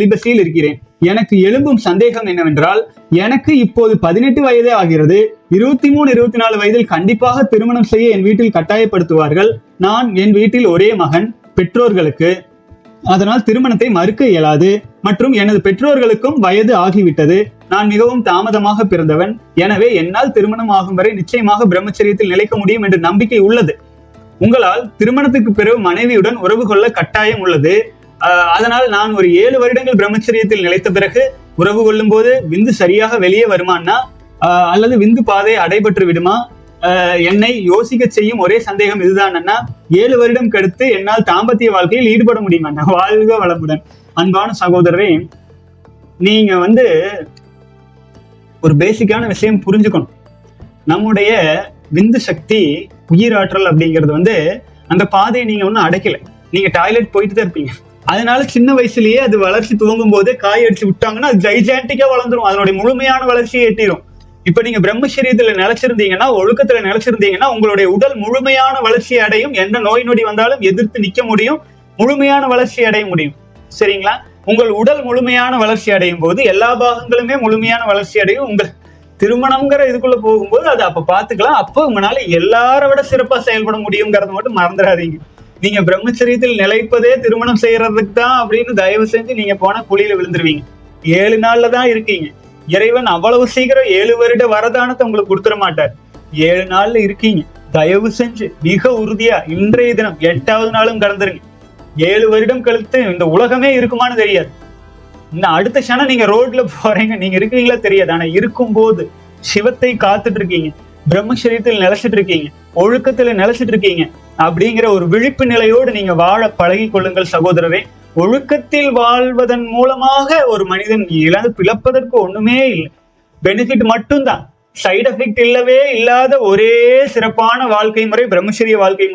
சிலிபஸில் இருக்கிறேன். எனக்கு எழும்பும் சந்தேகம் என்னவென்றால் எனக்கு இப்போது பதினெட்டு வயதே ஆகிறது. இருபத்தி மூணு இருபத்தி நாலு வயதில் கண்டிப்பாக திருமணம் செய்ய என் வீட்டில் கட்டாயப்படுத்துவார்கள். நான் என் வீட்டில் ஒரே மகன் பெற்றோர்களுக்கு. அதனால் திருமணத்தை மறுக்க இயலாது. மற்றும் எனது பெற்றோர்களுக்கும் வயது ஆகிவிட்டது. நான் மிகவும் தாமதமாக பிறந்தவன். எனவே என்னால் திருமணம் ஆகும் வரை நிச்சயமாக பிரம்மச்சரியத்தில் நிலைக்க முடியும் என்ற நம்பிக்கை உள்ளது. உங்களால் திருமணத்துக்கு பிறகு மனைவியுடன் உறவு கொள்ள கட்டாயம் உள்ளது. அதனால் நான் ஒரு ஏழு வருடங்கள் பிரம்மச்சரியத்தில் நிலைத்த பிறகு உறவு கொள்ளும் போது விந்து சரியாக வெளியே வருமானா அல்லது விந்து பாதை அடைபட்டு விடுமா? என்னை யோசிக்க செய்யும் ஒரே சந்தேகம் இதுதான் அண்ணா ஏழு வருடம் கடுத்து என்னால் தாம்பத்திய வாழ்க்கையில் ஈடுபட முடியும் அண்ணா வாழ்க வளமுடன். அன்பான சகோதரரே நீங்க வந்து ஒரு பேசிக்கான விஷயம் புரிஞ்சுக்கணும். நம்முடைய விந்து சக்தி உயிராற்றல் அப்படிங்கிறது வந்து அந்த பாதையை நீங்க ஒன்றும் அடைக்கல. நீங்க டாய்லெட் போயிட்டு தான் இருப்பீங்க. அதனால சின்ன வயசுலயே அது வளர்ச்சி துவங்கும் போதே காய் அடிச்சு விட்டாங்கன்னா அது ஜைஜாண்டிக்கா வளர்ந்துரும். அதனுடைய முழுமையான வளர்ச்சியை எட்டிடும் இப்ப நீங்க பிரம்மசரீரத்துல நிலைச்சிருந்தீங்கன்னா ஒழுக்கத்துல நிலைச்சிருந்தீங்கன்னா உங்களுடைய உடல் முழுமையான வளர்ச்சி அடையும். எந்த நோய் நொடி வந்தாலும் எதிர்த்து நிக்க முடியும். முழுமையான வளர்ச்சி அடைய முடியும். சரிங்களா? உங்கள் உடல் முழுமையான வளர்ச்சி அடையும் போது எல்லா பாகங்களுமே முழுமையான வளர்ச்சி அடையும். உங்கள் திருமணம்ங்கிற இதுக்குள்ள போகும்போது அதை அப்ப பாத்துக்கலாம் அப்போ உங்களால எல்லார விட சிறப்பா செயல்பட முடியுங்கிறத மட்டும் மறந்துடாதீங்க. நீங்க பிரம்மச்சரியத்தில் நிலைப்பதே திருமணம் செய்யறதுக்கு தான் அப்படின்னு தயவு செஞ்சு நீங்க போனா குழியில விழுந்துருவீங்க. ஏழு நாள்ல தான் இருக்கீங்க. இறைவன் அவ்வளவு சீக்கிரம் ஏழு வருட வரதானத்தை உங்களுக்கு கொடுத்துட மாட்டார். ஏழு நாள்ல இருக்கீங்க. தயவு செஞ்சு மிக உறுதியா இன்றைய தினம் எட்டாவது நாளும் கடந்துருங்க. ஏழு வருடம் கழித்து இந்த உலகமே இருக்குமான்னு தெரியாது. இன்னும் அடுத்த க்ஷணம் நீங்க ரோட்ல போறீங்க. நீங்க இருக்கீங்களா தெரியாது. ஆனா இருக்கும்போது சிவத்தை காத்துட்டு இருக்கீங்க. பிரம்மச்சரியத்தில் நிலைச்சிட்டு இருக்கீங்க ஒழுக்கத்துல நிலைச்சிட்டு இருக்கீங்க அப்படிங்கிற ஒரு விழிப்பு நிலையோடு நீங்க வாழ பழகி கொள்ளுங்கள் சகோதரரே. ஒழுக்கத்தில் வாழ்வதன் மூலமாக ஒரு மனிதன் இழந்து பிளப்பதற்கு ஒண்ணுமே இல்லை. பெனிஃபிட் மட்டும்தான். சைடு எஃபெக்ட் இல்லவே இல்லாத ஒரே சிறப்பான வாழ்க்கை முறை பிரம்மச்சரிய வாழ்க்கை